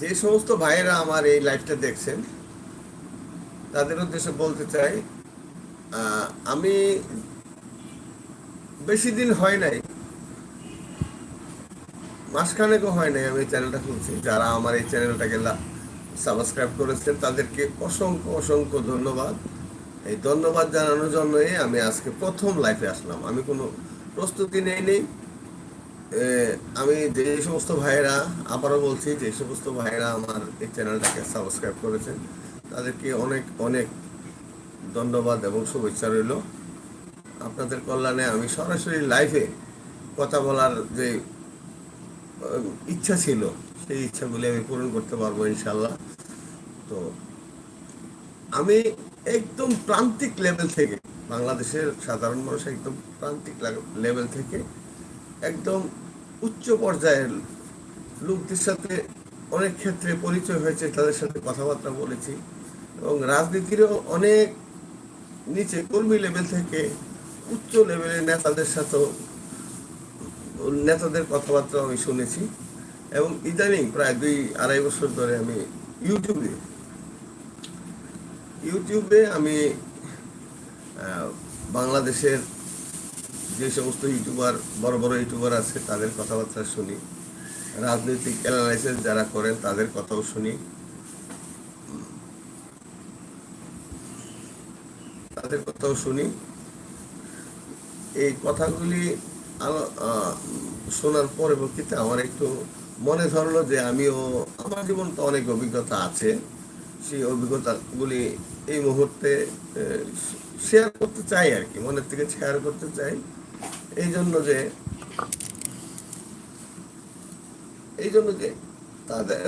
যে সমস্ত ভাইয়েরা আমার এই লাইভটা দেখছেন, তাদের উদ্দেশ্যে বলতে চাই আমি বেশি দিন হয় নাই, মাসখানেকও হয় নাই আমি চ্যানেলটা খুলছি। যারা আমার এই চ্যানেলটাকে সাবস্ক্রাইব করেছেন, তাদেরকে অসংখ্য অসংখ্য ধন্যবাদ। এই ধন্যবাদ জানানোর জন্যই আমি আজকে প্রথম লাইফে আসলাম। আমি কোনো প্রস্তুতি নেই নেই। আমি যে সমস্ত ভাইয়েরা, আবারও বলছি, যে সমস্ত ভাইয়েরা আমার এই চ্যানেলটাকে সাবস্ক্রাইব করেছেন, তাদেরকে অনেক অনেক ধন্যবাদ এবং শুভেচ্ছা রইল। আপনাদের কল্যাণে আমি সরাসরি লাইভে কথা বলার যে ইচ্ছা ছিল, সেই ইচ্ছাগুলি আমি পূরণ করতে পারব ইনশাল্লাহ তো, আমি একদম প্রান্তিক লেভেল থেকে, বাংলাদেশের সাধারণ মানুষ একদম প্রান্তিক লেভেল থেকে একদম উচ্চ পর্যায়ের লোকদের সাথে অনেক ক্ষেত্রে পরিচয় হয়েছে, তাদের সাথে কথাবার্তা বলেছি এবং রাজনীতিরও অনেক নিচে কর্মী লেভেল থেকে উচ্চ লেভেলের নেতাদের সাথেও নেতাদের কথাবার্তা আমি শুনেছি এবং ইদানিং প্রায় দুই আড়াই বছর ধরে আমি ইউটিউবে ইউটিউবে আমি বাংলাদেশের যে সমস্ত ইউটিউবার, বড় বড় ইউটিউবার আছে, তাদের কথাবার্তা শুনি। রাজনৈতিক অ্যানালাইসিস যারা করেন, তাদের কথাও শুনি। তাদের কথাও শুনি। এই কথাগুলি শোনার পরবর্তীতে আমার একটু মনে ধরলো যে আমিও, আমার জীবন তো অনেক অভিজ্ঞতা আছে। সেই অভিজ্ঞতাগুলি এই মুহূর্তে শেয়ার করতে চাই আর কি, মনের থেকে শেয়ার করতে চাই। এই জন্য যে এই জন্য যে তাদের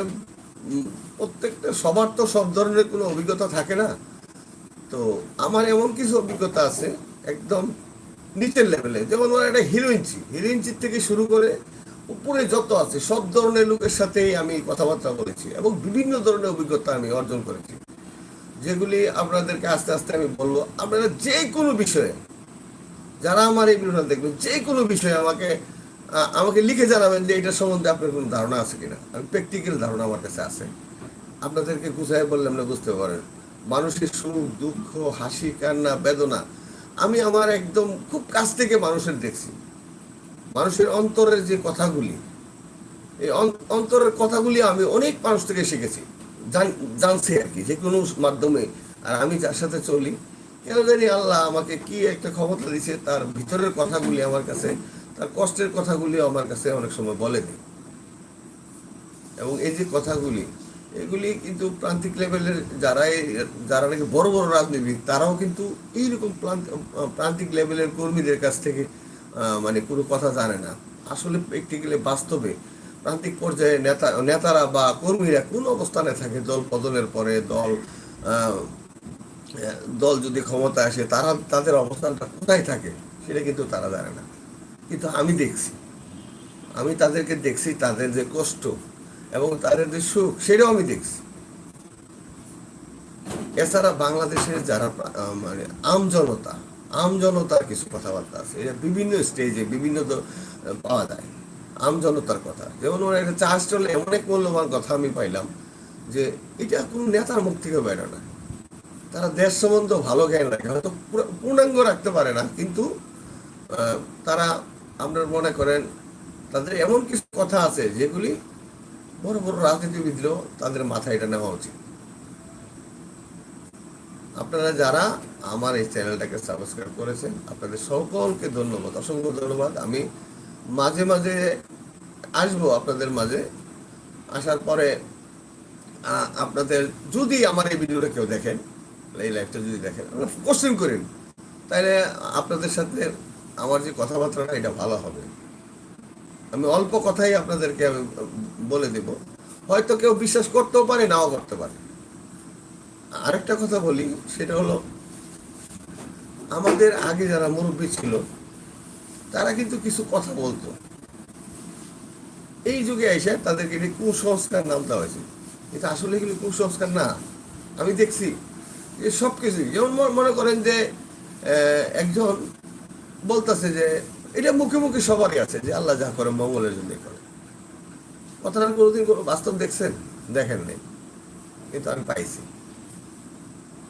প্রত্যেকটা সবার তো সব ধরনের কোনো অভিজ্ঞতা থাকে না। তো আমার এমন কিছু অভিজ্ঞতা আছে একদম নিচের লেভেলে যেমন ওরা একটা হিরো ইঞ্চি হিরো ইঞ্চির থেকে শুরু করে উপরে যত আছে, সব ধরনের লোকের সাথেই আমি কথাবার্তা বলেছি এবং বিভিন্ন ধরনের অভিজ্ঞতা আমি অর্জন করেছি। যেগুলি আপনাদেরকে আস্তে আস্তে আমি বলব। আপনারা যে কোনো বিষয়ে যারা আমার এই ভিডিওটা দেখবেন যে কোনো বিষয়ে আমাকে আমাকে লিখে জানাবেন যে এটার সম্বন্ধে আপনার কোনো ধারণা আছে কিনা। আমি প্র্যাকটিক্যাল ধারণা আমার কাছে আছে। আপনাদেরকে গুছাই বললাম না বুঝতে পারেন। মানুষের সুখ, দুঃখ, হাসি, কান্না, বেদনা, আমি আমার একদম খুব কাছ থেকে মানুষের দেখছি। মানুষের অন্তরের যে কথাগুলি, এই অন- অন্তরের কথাগুলি আমি অনেক মানুষ থেকে শিখেছি। জান- জানছি আর কি, যে কোনো মাধ্যমে। আর আমি যার সাথে চলি কেন জানি আল্লাহ আমাকে কি একটা ক্ষমতা দিছে, তার ভিতরের কথাগুলি আমার কাছে, তার কষ্টের কথাগুলি আমার কাছে অনেক সময় বলে দেয়। এবং এই যে কথাগুলি, এগুলি কিন্তু প্রান্তিক লেভেলের যারা যারা নাকি বড় বড় রাজনীতিবিদ, তারাও কিন্তু এইরকম প্রান্ত- প্রান্তিক লেভেলের কর্মীদের কাছ থেকে মানে কোনো কথা জানে না। আসলে প্র্যাকটিক্যালি বাস্তবে প্রান্তিক পর্যায়ে নেতা, নেতারা বা কর্মীরা কোন অবস্থানে থাকে, দল পতনের পরে দল দল যদি ক্ষমতা আসে, তারা তাদের অবস্থানটা কোথায় থাকে, সেটা কিন্তু তারা জানে না। কিন্তু আমি দেখছি, আমি তাদেরকে দেখছি, তাদের যে কষ্ট এবং তাদের যে সুখ, সেটাও আমি দেখছি। এছাড়া বাংলাদেশের যারা মানে আম জনতা, আম জনতার কিছু কথাবার্তা আছে। এটা বিভিন্ন স্টেজে বিভিন্ন পাওয়া যায়। আম জনতার কথা। যেমন একটা চাষ চলে, এমন এক মূল্যবান কথা আমি পাইলাম যে, এটা কোনো নেতার মুখ থেকে বেরো না। তারা দেশ সম্বন্ধে ভালো জ্ঞান রাখে, হয়তো পূর্ণাঙ্গ রাখতে পারে না, কিন্তু তারা আপনার মনে করেন তাদের এমন কিছু কথা আছে যেগুলি বড় বড় রাজনীতিবিদরাও তাদের মাথায় এটা নেওয়া উচিত। আপনারা যারা আমার এই চ্যানেলটাকে সাবস্ক্রাইব করেছেন, আপনাদের সকলকে ধন্যবাদ, অসংখ্য ধন্যবাদ। আমি মাঝে মাঝে আসব আপনাদের মাঝে, আসার পরে আপনাদের যদি আমার এই ভিডিওটা কেউ দেখেন এই লাইফটা যদি দেখেন কোশ্চেন করেন তাহলে আপনাদের সাথে আমার যে কথাবার্তাটা, এটা ভালো হবে। আমি অল্প কথাই আপনাদেরকে আমি বলে দেব। হয়তো কেউ বিশ্বাস করতেও পারে, নাও করতে পারে। আরেকটা কথা বলি, সেটা হলো, আমাদের আগে যারা মুরব্বী ছিল, তারা কিন্তু কিছু কথা বলতো। এই যুগে এসে তাদেরকে এটি কুসংস্কার নাম দেওয়া হয়েছে। কিন্তু আসলে এগুলি কুসংস্কার? না। আমি দেখছি যে সব কিছুই যেমন মনে- করেন যে একজন বলতেছে যে, এটা মুখে মুখে সবারই আছে যে আল্লাহ যা করে মঙ্গলের জন্য করে কথাটা কোনোদিন কোনো বাস্তব দেখছেন? দেখেন নাই। কিন্তু আমি পাইছি।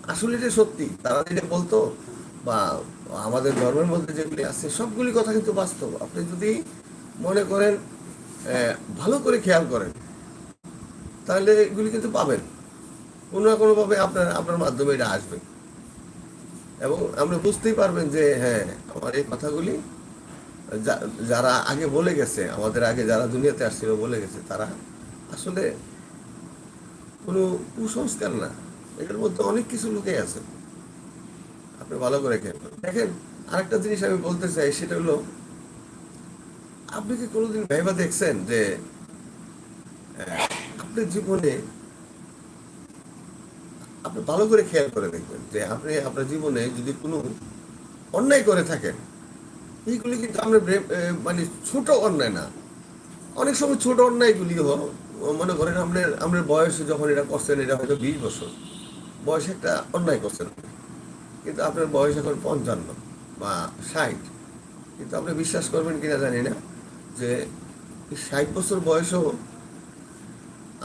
আসলে এটা সত্যি। তারা যেটা বলতো, বা আমাদের ধর্মের মধ্যে যেগুলি আছে, সবগুলি কথা কিন্তু বাস্তব। আপনি যদি মনে করেন ভালো করে খেয়াল করেন, তাহলে এগুলি কিন্তু পাবেন। কোনো না কোনোভাবে আপনার আপনার মাধ্যমে এটা আসবে। এবং আপনি বুঝতেই পারবেন যে হ্যাঁ আমার এই কথাগুলি যারা আগে বলে গেছে, আমাদের আগে যারা দুনিয়াতে আসছিল বলে গেছে, তারা আসলে কোনো কুসংস্কার না। এটার মধ্যে অনেক কিছু লুকে আছে। আপনি ভালো করে খেয়াল। দেখেন, আরেকটা জিনিস আমি বলতে চাই, সেটা হলো, আপনি কি কোনোদিন ভেবা দেখছেন যে আপনার জীবনে আপনি ভালো করে খেয়াল করে দেখবেন যে আপনি আপনার জীবনে যদি কোনো অন্যায় করে থাকেন, এইগুলি কিন্তু আমরা মানে ছোট অন্যায় না। অনেক সময় ছোট অন্যায়গুলি হ- মনে করেন আপনার আপনার বয়স যখন এটা করছেন এটা হয়তো বিশ বছর, বয়সে একটা অন্যায় করছেন। কিন্তু আপনার বয়স এখন পঞ্চান্ন বা ষাট। কিন্তু আপনি বিশ্বাস করবেন কিনা জানি না যে ষাট বছর বয়সেও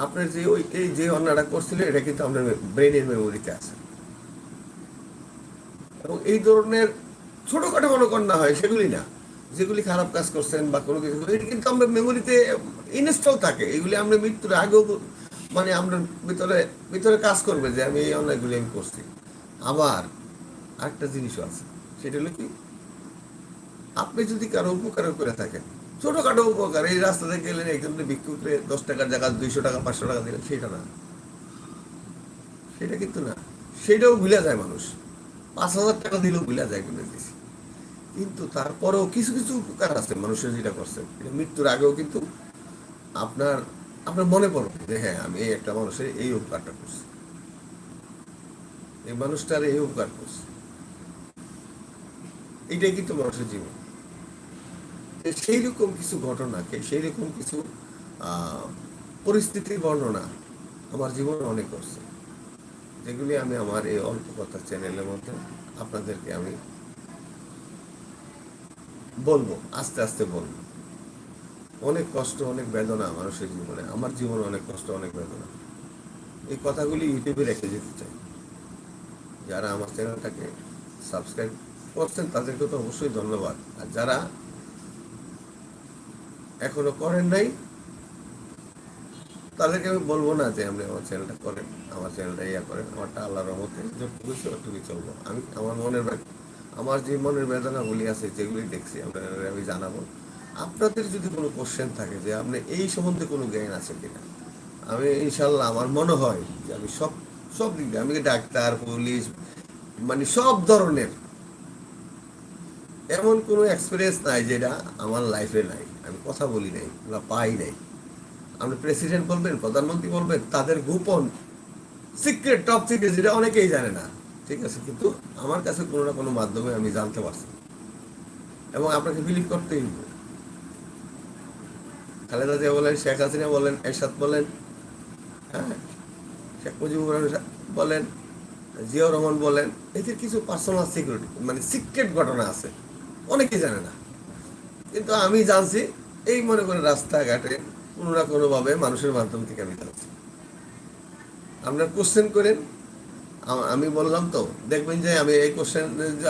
আপনার যে ওই, এই যে অন্যটা করছিলেন এটা কিন্তু আপনার ব্রেনের মেমোরিতে আছে। এবং এই ধরনের ছোটখাটো কোনো কন্যা হয়, সেগুলি না। যেগুলি খারাপ কাজ করছেন বা কোনো কিছু এটা কিন্তু আমরা মেমোরিতে ইনস্টল থাকে। এগুলি আমরা মৃত্যুর আগেও মানে আমরা ভিতরে ভিতরে কাজ করবে যে আমি এই অন্যায়গুলি আমি করছি। আবার আরেকটা জিনিসও আছে, সেটা হলো কি, আপনি যদি কারও উপকার করে থাকেন ছোটখাটো উপকার, এই রাস্তাতে গেলেন একজনকে বিক্রি করে দশ টাকার জায়গা, দুইশো টাকা, পাঁচশো টাকা দিলেন সেটা না। সেটা কিন্তু না। সেটাও ভুলে যায় মানুষ। পাঁচ হাজার টাকা দিলেও ভুলে যায় কিনে দিছি কিন্তু তারপরেও কিছু কিছু উপকার আছে মানুষের যেটা করছে। মৃত্যুর আগেও কিন্তু আপনার আপনার মনে পড়বে যে হ্যাঁ আমি এই একটা মানুষের এই উপকারটা করছি। এই মানুষটার এই উপকার করছি। এটাই কিন্তু মানুষের জীবন। সেই রকম কিছু ঘটনাকে সেই রকম কিছু পরিস্থিতির বর্ণনা আমার জীবনে অনেক করছে যেগুলি আমি আমার এই অল্প কথা চ্যানেলের মধ্যে আপনাদেরকে আমি বলব, আস্তে আস্তে বলব। অনেক কষ্ট, অনেক বেদনা মানুষের জীবনে, আমার জীবনে অনেক কষ্ট, অনেক বেদনা। এই কথাগুলি ইউটিউবে রেখে যেতে চাই। যারা আমার চ্যানেলটাকে সাবস্ক্রাইব করছেন, তাদেরকে তো অবশ্যই ধন্যবাদ। আর যারা এখনও করেন নাই। তাদেরকে আমি বলব না যে আপনি আমার চ্যানেলটা করেন, আমার চ্যানেলটা ইয়া করেন, আমারটা আল্লাহর রহমতে যতটুকু ততটুকুই চলবো। আমি, আমার মনের আমার যে মনের বেদনাগুলি আছে, যেগুলি দেখছি, আপনাদের, আমি জানাব। আপনাদের যদি কোনো কোশ্চেন থাকে যে আপনি এই সম্বন্ধে কোনো জ্ঞান আছে কিনা, আমি ইনশাল্লাহ আমার মনে হয় যে আমি সব সব দিক আমি ডাক্তার, পুলিশ মানে সব ধরনের, এমন কোনো এক্সপিরিয়েন্স নাই যেটা আমার লাইফে নাই। আমি কথা বলি নাই বা পাই নাই। আপনি প্রেসিডেন্ট বলবেন, প্রধানমন্ত্রী বলবেন, তাদের গোপন সিক্রেট টপ সিক্রেট যেটা অনেকেই জানে না। ঠিক আছে, কিন্তু আমার কাছে কোনো না কোনো মাধ্যমে আমি জানতে পারছি। এবং আপনাকে বিলিভ করতেই হবে। খালেদা জিয়া বলেন, শেখ হাসিনা বলেন, এরশাদ বলেন হ্যাঁ? শেখ মুজিবুর রহমান বলেন, জিয়াউর রহমান বলেন, এদের কিছু পার্সোনাল সিকিউরিটি মানে সিক্রেট ঘটনা আছে। অনেকেই জানে না। কিন্তু আমি জানছি, এই মনে করে রাস্তাঘাটে কোনো না কোনোভাবে মানুষের মাধ্যম থেকে আমি জানছি। আপনার কোশ্চেন করেন, আমি বললাম তো, দেখবেন যে আমি এই কোশ্চেন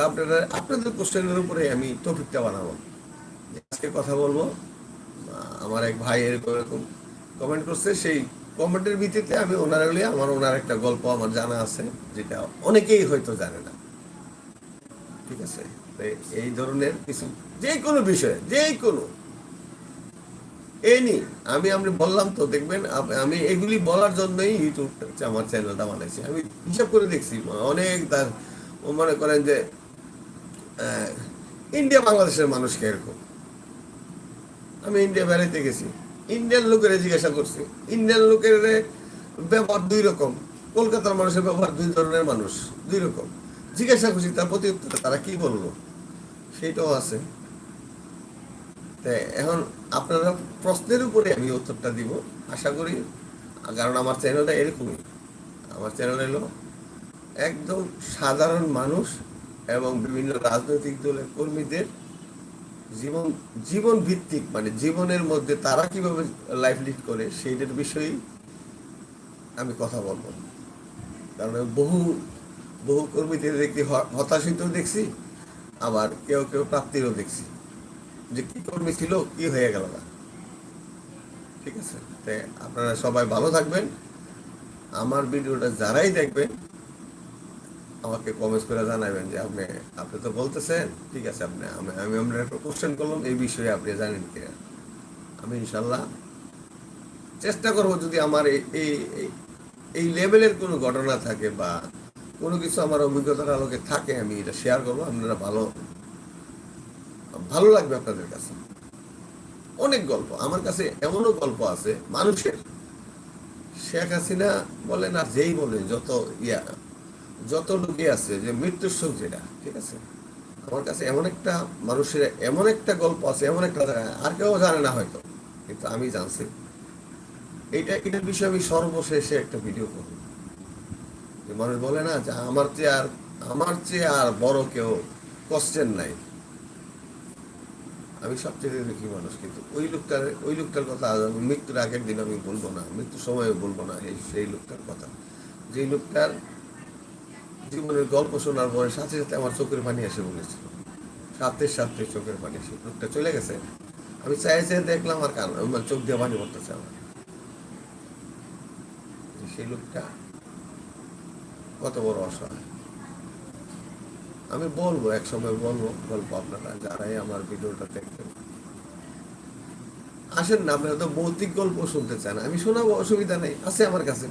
আপনারা, আপনাদের কোশ্চেনের উপরে আমি টপিকটা বানাবো। আজকে কথা বলব, আমার এক ভাই এরকম এরকম কমেন্ট করছে, সেই কমেন্টের ভিত্তিতে আমি ওনার হলে আমার ওনার একটা গল্প আমার জানা আছে, যেটা অনেকেই হয়তো জানে না। ঠিক আছে? এই ধরনের কিছু যে কোনো বিষয়ে যে কোনো এনি আমি আপনি বললাম তো, দেখবেন আমি এগুলি বলার জন্যই ইউটিউব আমার চ্যানেলটা বানাইছি। আমি হিসাব করে দেখছি, অনেক তার মনে করেন যে ইন্ডিয়া বাংলাদেশের মানুষকে এরকম আমি ইন্ডিয়া বেড়াইতে গেছি। ইন্ডিয়ান লোকের জিজ্ঞাসা করছি ইন্ডিয়ান লোকের ব্যবহার দুই রকম। কলকাতার মানুষের ব্যবহার দুই ধরনের মানুষ, দুই রকম। জিজ্ঞাসা করছি তার প্রতি তারা কি বলল? সেটাও আছে। এখন আপনারা প্রশ্নের উপরে আমি উত্তরটা দিব। আশা করি, কারণ আমার চ্যানেলটা এরকমই। আমার চ্যানেল এলো একদম সাধারণ মানুষ এবং বিভিন্ন রাজনৈতিক দলের কর্মীদের জীবন জীবন ভিত্তিক মানে জীবনের মধ্যে তারা কীভাবে লাইফ লিড করে সেইটার বিষয়েই আমি কথা বলব। কারণ বহু বহু কর্মীদের দেখি হ- হতাশিতও দেখছি, আবার কেউ কেউ প্রাপ্তিরও দেখছি। যে কি কর্মী ছিল, কি হয়ে গেল না। ঠিক আছে? তাই আপনারা সবাই ভালো থাকবেন। আমার ভিডিওটা যারাই দেখবেন, আমাকে কমেন্ট করে জানাবেন যে আপনি আপনি তো বলতেছেন, ঠিক আছে, আপনি, আমি আমি আপনার একটা কোশ্চেন করলাম, এই বিষয়ে আপনি জানেন কিনা। আমি ইনশাল্লাহ চেষ্টা করব যদি আমার এই- এই লেভেলের কোনো ঘটনা থাকে বা কোনো কিছু আমার অভিজ্ঞতার আলোকে থাকে, আমি এটা শেয়ার করব। আপনারা ভালো ভালো লাগবে আপনাদের কাছে। অনেক গল্প। আমার কাছে এমনও গল্প আছে, মানুষের। শেখ হাসিনা বলেন আর যেই বলে, যত ইয়া, যত লোকে আছে, যে মৃত্যুর শোক যেটা, ঠিক আছে? আমার কাছে এমন একটা মানুষের, এমন একটা গল্প আছে, এমন একটা আর কেউ জানে না হয়তো, কিন্তু আমি জানছি। এটা এটার বিষয়ে আমি সর্বশেষে একটা ভিডিও করব। মানুষ বলে না যে, আমার চেয়ে আর, আমার চেয়ে আর বড় কেউ কষ্টের নাই। আমি সবচেয়ে দেখি মানুষ, কিন্তু ওই লোকটার ওই লোকটার কথা আজ আমি মৃত্যুর আগের দিন আমি বলব না, মৃত্যুর সময় বলব না এই, সেই লোকটার কথা। যে লোকটার জীবনের গল্প শোনার পরে সাথে সাথে আমার চোখের পানি এসে বলেছিল। সাথে সাথে চোখের পানি এসে, লোকটা চলে গেছে। আমি চাই চাই দেখলাম আর কান আমার চোখ দিয়ে পানি পড়তেছে আমার। সেই লোকটা কত বড় অসহায়। আমি বলব এক সময় বলব গল্প আপনারা যারাই আমার ভিডিওটা দেখবেন। আসেন না, আপনারা তো ভৌতিক গল্প শুনতে চান, আমি শোনাবো, অসুবিধা নেই, আছে আমার কাছে।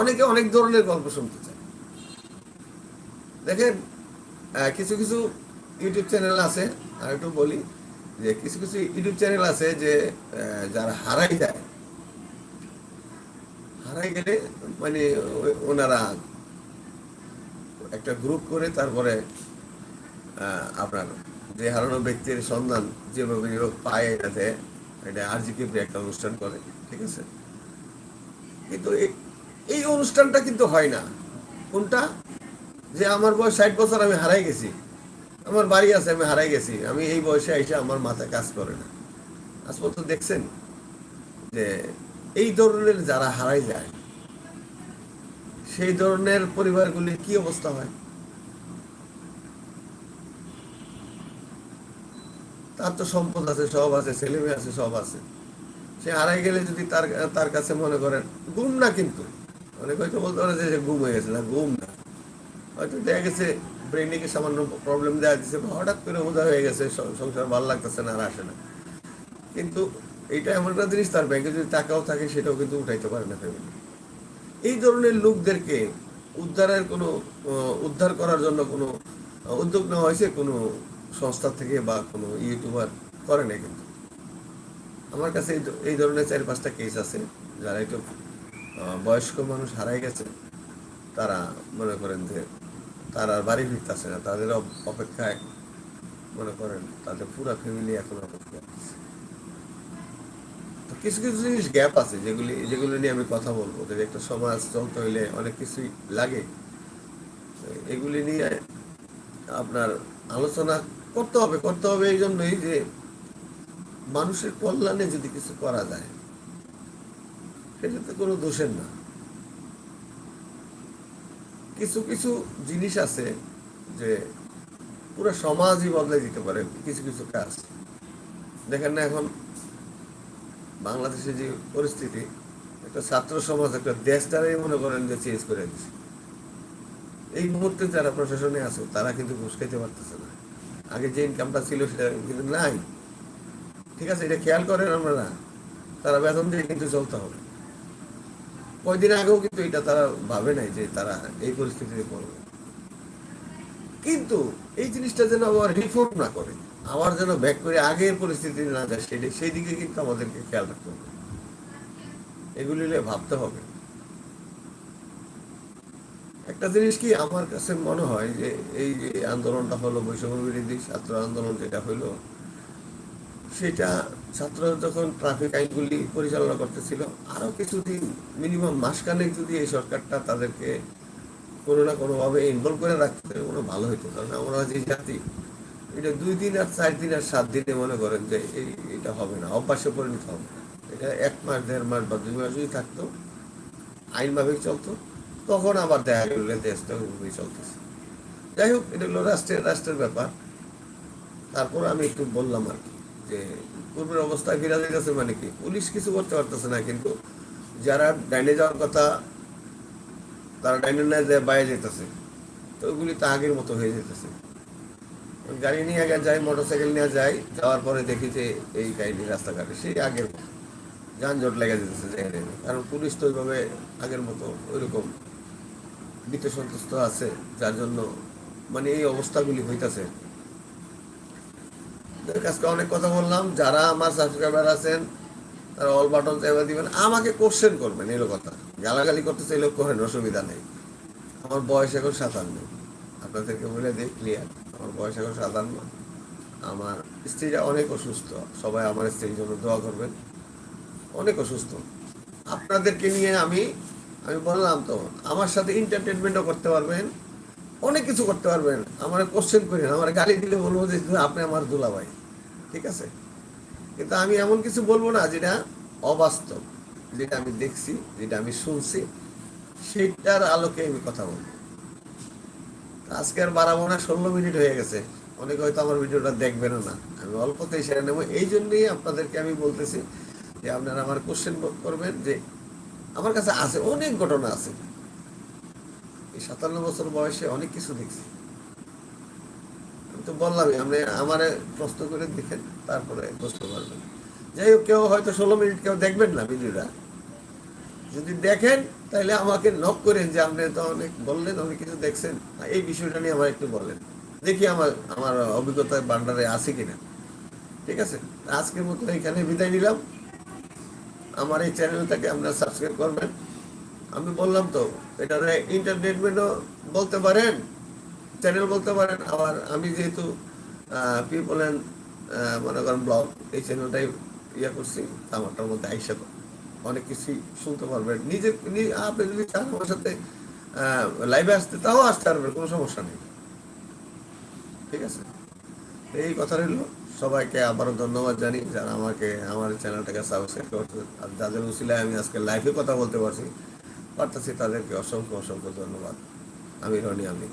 অনেকে অনেক ধরনের গল্প শুনতে চান দেখেন কিছু কিছু ইউটিউব চ্যানেল আছে, আর একটু বলি যে কিছু কিছু ইউটিউব চ্যানেল আছে যে যারা হারাই যায়। হারাই গেলে মানে ওনারা একটা গ্রুপ করে তারপরে আপনার যে হারানো ব্যক্তির সন্ধান যেভাবে হোক পায় এটাতে এটা আরজিকে একটা অনুষ্ঠান করে, ঠিক আছে? কিন্তু এই- অনুষ্ঠানটা কিন্তু হয় না। কোনটা? যে আমার বয়স ষাট বছর, আমি হারাই গেছি। আমার বাড়ি আছে, আমি হারাই গেছি। আমি এই বয়সে এসে আমার মাথায় কাজ করে না। আজ পর্যন্ত দেখছেন যে এই ধরনের যারা হারাই যায় সেই ধরনের পরিবারগুলির কি অবস্থা হয়? তার তো সম্পদ আছে, সব আছে ছেলে মেয়ে আছে, সব আছে। সে হারাই গেলে যদি তার তার কাছে মনে করেন গুম না কিন্তু। অনেক হয়তো বলতে পারে যে গুম হয়ে গেছে, না গুম না। হয়তো দেখা গেছে ব্রেনিকে সামান্য প্রবলেম দেওয়া দিচ্ছে বা হঠাৎ করে বোঝা হয়ে গেছে সংসার ভালো লাগতেছে না আর আসে না। কিন্তু এইটা এমন একটা জিনিস, তার ব্যাংকে যদি টাকাও থাকে, সেটাও কিন্তু উঠাইতে পারে না ফ্যামিলি এই ধরনের লোকদেরকে উদ্ধারের কোনো উদ্ধার করার জন্য কোনো উদ্যোগ নেওয়া হয়েছে? কোনো সংস্থা থেকে বা কোনো ইউটিউবার করে না কিন্তু? আমার কাছে এই ধরনের চার পাঁচটা কেস আছে, যারা একটু বয়স্ক মানুষ হারাই গেছে, তারা মনে করেন যে তারা আর বাড়ি ফিরতেছে না, তাদের অপেক্ষায় মনে করেন তাদের পুরো ফ্যামিলি এখন অপেক্ষা কিছু কিছু জিনিস গ্যাপ আছে যেগুলি, যেগুলো নিয়ে আমি কথা বলব। একটা সমাজ চলতে হইলে অনেক কিছুই লাগে। এগুলি নিয়ে আপনার আলোচনা করতে হবে করতে হবে এই জন্যই যে মানুষের কল্যাণে যদি কিছু করা যায় সেটা তো কোনো দোষের না। কিছু কিছু জিনিস আছে যে পুরো সমাজই বদলে দিতে পারে, কিছু কিছু কাজ। দেখেন না এখন বাংলাদেশের যে পরিস্থিতি, একটা ছাত্র সমাজ, একটা দেশটারাই মনে করেন যে চেঞ্জ করে দিচ্ছে এই মুহূর্তে যারা প্রশাসনে আছে, তারা কিন্তু ঘুষ খেতে পারতেছে না। আগে যে ইনকামটা ছিল, সেটা কিন্তু নাই। ঠিক আছে, এটা খেয়াল করেন আপনারা। তারা বেতন দিয়ে কিন্তু চলতে হবে। কয়দিন আগেও কিন্তু এটা তারা ভাবে নাই যে তারা এই পরিস্থিতিতে পড়বে। কিন্তু এই জিনিসটা যেন আবার রিফর্ম না করে। আবার যেন ব্যাক করে আগের পরিস্থিতি না যায়, সেটা সেই দিকে কিন্তু আমাদেরকে খেয়াল রাখতে হবে। এগুলি নিয়ে ভাবতে হবে। একটা জিনিস কি, আমার কাছে মনে হয় যে এই যে আন্দোলনটা হলো, বৈষম্য বিরোধী ছাত্র আন্দোলন যেটা হলো, সেটা ছাত্ররা যখন ট্রাফিক আইনগুলি পরিচালনা করতেছিল, আরও কিছুদিন মিনিমাম মাসখানেক যদি এই সরকারটা তাদেরকে কোনো না কোনোভাবে ইনভলভ করে রাখতে কোনো ভালো হতো কারণ আমরা যে জাতি এটা দুই দিন আর চার দিন আর সাত দিনে মনে করেন যে এই এটা হবে না, অভ্যাসে পরিণত হবে। এটা এক মাস, দেড় মাস বা দুই মাস যদি থাকতো, আইন মাফিক চলতো, তখন আবার দেখা গেল দেশটা ওইভাবেই চলতেছে। যাই হোক, এটা হলো রাষ্ট্রের রাষ্ট্রের ব্যাপার। তারপর আমি একটু বললাম আর কি, যে পূর্বের অবস্থায় ফিরে যেতেছে মানে কি, পুলিশ কিছু করতে পারতেছে না, কিন্তু যারা ডাইনে যাওয়ার কথা, তারা ডাইনে না যায় বাইরে যেতেছে, তো ওইগুলি তো আগের মতো হয়ে যেতেছে। গাড়ি নিয়ে আগে যাই মোটর সাইকেল নিয়ে যাই, যাওয়ার পরে দেখি যে এই গাড়ি রাস্তাঘাটে, সেই আগের যানজট লেগে যেতেছে যেখানে কারণ পুলিশ তো ওইভাবে আগের মতো ওইরকম ভীত সন্তুষ্ট আছে, যার জন্য মানে এই অবস্থাগুলি হইতাছে। আজকে অনেক কথা বললাম, যারা আমার সাবস্ক্রাইবার আছেন, তারা অল বাটন চাইবা দিবেন, আমাকে কোশ্চেন করবেন এলো কথা। গালাগালি করতে চাইলেও করেন, অসুবিধা নেই। আমার বয়স এখন সাতান্ন। আপনাদেরকে বলে দিই ক্লিয়ার আমার বয়স এখন সাতান্ন। আমার স্ত্রীরা অনেক অসুস্থ। সবাই আমার স্ত্রীর জন্য দোয়া করবেন। অনেক অসুস্থ। আপনাদেরকে নিয়ে আমি আমি বললাম তো, আমার সাথে এন্টারটেনমেন্টও করতে পারবেন, অনেক কিছু করতে পারবেন। আমার কোশ্চেন করেন, আমার গালি দিলে বলব যে আপনি আমার দুলাভাই। ঠিক আছে? কিন্তু আমি এমন কিছু বলব না যেটা অবাস্তব, যেটা আমি দেখছি, যেটা আমি শুনছি, সেটার আলোকে আমি কথা বলব। আজকে আর বাড়াবো না ষোলো মিনিট হয়ে গেছে। অনেকে হয়তো আমার ভিডিওটা দেখবেনও না। আমি অল্পতেই সেরে নেব। এই জন্যই আপনাদেরকে আমি বলতেছি যে আপনারা আমার কোশ্চেন করবেন যে আমার কাছে আছে, অনেক ঘটনা আছে। এই সাতান্ন বছর বয়সে অনেক কিছু দেখছি। আমি তো বললামই, আপনি আমার প্রশ্ন করে দেখেন, তারপরে বুঝতে পারবেন যাই হোক, কেউ হয়তো ষোলো মিনিট কেউ দেখবেন না ভিডিওটা। যদি দেখেন, তাহলে আমাকে নক করেন যে আপনি তো অনেক বললেন, অনেক কিছু দেখছেন। এই বিষয়টা নিয়ে আমার একটু বলেন। দেখি আমার আমার অভিজ্ঞতার বান্ডারে আছে কিনা। ঠিক আছে? আজকের মতো এখানে বিদায় নিলাম। আমার এই চ্যানেলটাকে আপনারা সাবস্ক্রাইব করবেন। আমি বললাম তো, এটা এন্টারটেনমেন্টও বলতে পারেন চ্যানেল বলতে পারেন। আবার আমি যেহেতু পিপল অ্যান্ড মনে করেন ব্লগ এই চ্যানেলটাই ইয়ে করছি, আমারটার মধ্যে আইসা অনেক কিছুই শুনতে পারবেন। নিজে আপনি যদি চান আমার সাথে লাইভে আসতে, তাও আসতে পারবেন, কোনো সমস্যা নেই। ঠিক আছে? এই কথা রইল। সবাইকে আবারও ধন্যবাদ জানি যারা আমাকে, আমার চ্যানেলটাকে সাবস্ক্রাইব করছে, আর যাদের উচিলায় আমি আজকে লাইভে কথা বলতে পারছি, পারতেছি, তাদেরকে অসংখ্য অসংখ্য ধন্যবাদ। আমি রনি, আমি।